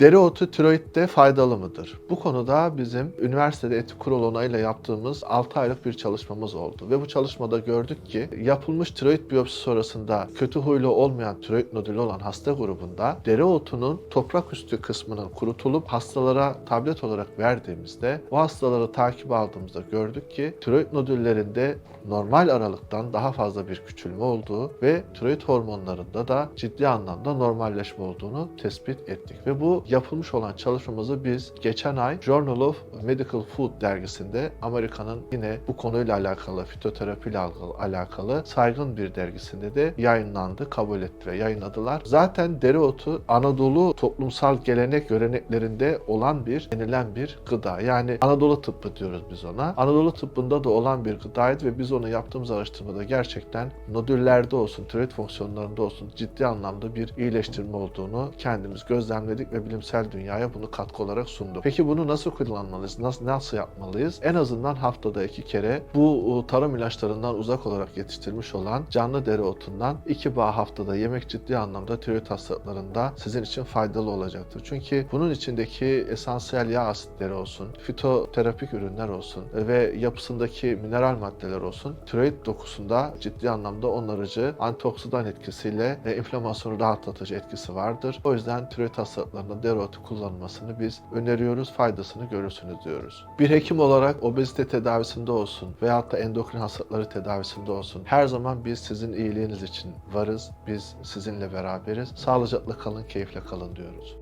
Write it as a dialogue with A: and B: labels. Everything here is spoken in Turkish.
A: Dereotu tiroidde faydalı mıdır? Bu konuda bizim üniversitede etik kurulu onayıyla yaptığımız 6 aylık bir çalışmamız oldu. Ve bu çalışmada gördük ki yapılmış tiroid biyopsi sonrasında kötü huylu olmayan tiroid nodülü olan hasta grubunda dereotunun toprak üstü kısmının kurutulup hastalara tablet olarak verdiğimizde o hastaları takip aldığımızda gördük ki tiroid nodüllerinde normal aralıktan daha fazla bir küçülme olduğu ve tiroid hormonlarında da ciddi anlamda normalleşme olduğunu tespit ettik. Ve bu yapılmış olan çalışmamızı biz geçen ay Journal of Medical Food dergisinde Amerika'nın yine bu konuyla alakalı, fitoterapi ile alakalı saygın bir dergisinde de yayınlandı, kabul etti ve yayınladılar. Zaten dereotu Anadolu toplumsal gelenek göreneklerinde olan bir, denilen bir gıda. Yani Anadolu tıbbı diyoruz biz ona. Anadolu tıbbında da olan bir gıdaydı ve biz onu yaptığımız araştırmada gerçekten nodüllerde olsun, tiroid fonksiyonlarında olsun ciddi anlamda bir iyileştirme olduğunu kendimiz gözlemledik ve bilimsel dünyaya bunu katkı olarak sunduk. Peki bunu nasıl kullanmalıyız? Nasıl, nasıl yapmalıyız? En azından haftada iki kere bu tarım ilaçlarından uzak olarak yetiştirilmiş olan canlı dereotundan iki bağ haftada yemek ciddi anlamda tiroid hastalıklarında sizin için faydalı olacaktır. Çünkü bunun içindeki esansiyel yağ asitleri olsun, fitoterapik ürünler olsun ve yapısındaki mineral maddeler olsun tiroid dokusunda ciddi anlamda onarıcı, antioksidan etkisiyle ve inflamasyonu rahatlatıcı etkisi vardır. O yüzden tiroid hastalıklarında dereotu kullanılmasını biz öneriyoruz, faydasını görürsünüz diyoruz. Bir hekim olarak obezite tedavisinde olsun veyahut da endokrin hastalıkları tedavisinde olsun her zaman biz sizin iyiliğiniz için varız, biz sizinle beraberiz. Sağlıcakla kalın, keyifle kalın diyoruz.